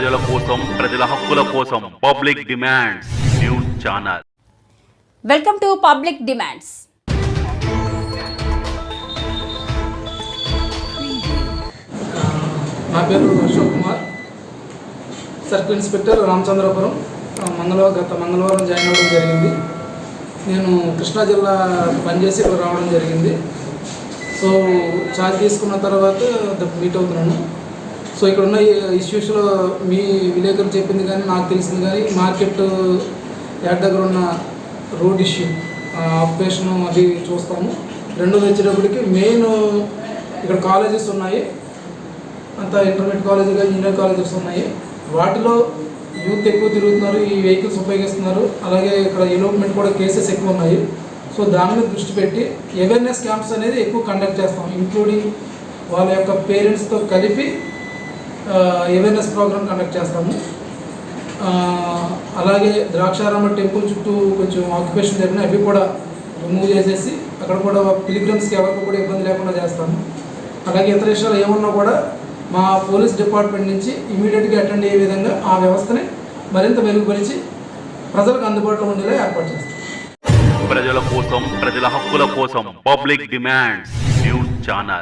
ప్రజల కోసం ప్రజల హక్కుల కోసం public demands news channel. Welcome to public demands. నా పేరు అశోక్ కుమార్. సర్కిల్ ఇన్స్పెక్టర్ రామచంద్రపురం మంగళవారం గత మంగళవారం జాయిన్ అవ్వడం జరిగింది. నేను కృష్ణా జిల్లా పనిచేసి ఇక్కడ రావడం జరిగింది. సో ఛార్జ్ తీసుకున్న తర్వాత మీట్ అవుతున్నాను. సో ఇక్కడ ఉన్న ఇష్యూస్లో మీ విలేకరు చెప్పింది కానీ నాకు తెలిసింది కానీ మార్కెట్ యాడ్ దగ్గర ఉన్న రోడ్ ఇష్యూ ఆక్యుపేషన్ అది చూస్తాము. రెండోది వచ్చేటప్పటికి మెయిన్ ఇక్కడ కాలేజెస్ ఉన్నాయి. అంత ఇంటర్మీడియట్ కానీ ఇంజనీర్ కాలేజెస్ ఉన్నాయి. వాటిలో యూత్ ఎక్కువ తిరుగుతున్నారు ఈ వెహికల్స్ ఉపయోగిస్తున్నారు. అలాగే ఇక్కడ ఎలోప్మెంట్ కూడా కేసెస్ ఎక్కువ ఉన్నాయి. సో దాని మీద దృష్టి పెట్టి అవేర్నెస్ క్యాంప్స్ అనేది ఎక్కువ కండక్ట్ చేస్తాం ఇంక్లూడింగ్ వాళ్ళ యొక్క పేరెంట్స్తో కలిపి అవేర్నెస్ ప్రోగ్రామ్ కండక్ట్ చేస్తాము. అలాగే ద్రాక్షారామ టెంపుల్ చుట్టూ కొంచెం ఆక్యుపేషన్ జరిగిన అవి కూడా రిమూవ్ చేసేసి అక్కడ కూడా పిలిగ్రమ్స్కి ఎవరికి కూడా ఇబ్బంది లేకుండా చేస్తాము. అలాగే ఇతర విషయాలు ఏమన్నా కూడా మా పోలీస్ డిపార్ట్మెంట్ నుంచి ఇమీడియట్గా అటెండ్ అయ్యే విధంగా ఆ వ్యవస్థని మరింత మెరుగుపరిచి ప్రజలకు అందుబాటులో ఉండేలా ఏర్పాటు చేస్తాం. ప్రజల కోసం ప్రజల హక్కుల కోసం పబ్లిక్ డిమాండ్స్ న్యూస్ ఛానల్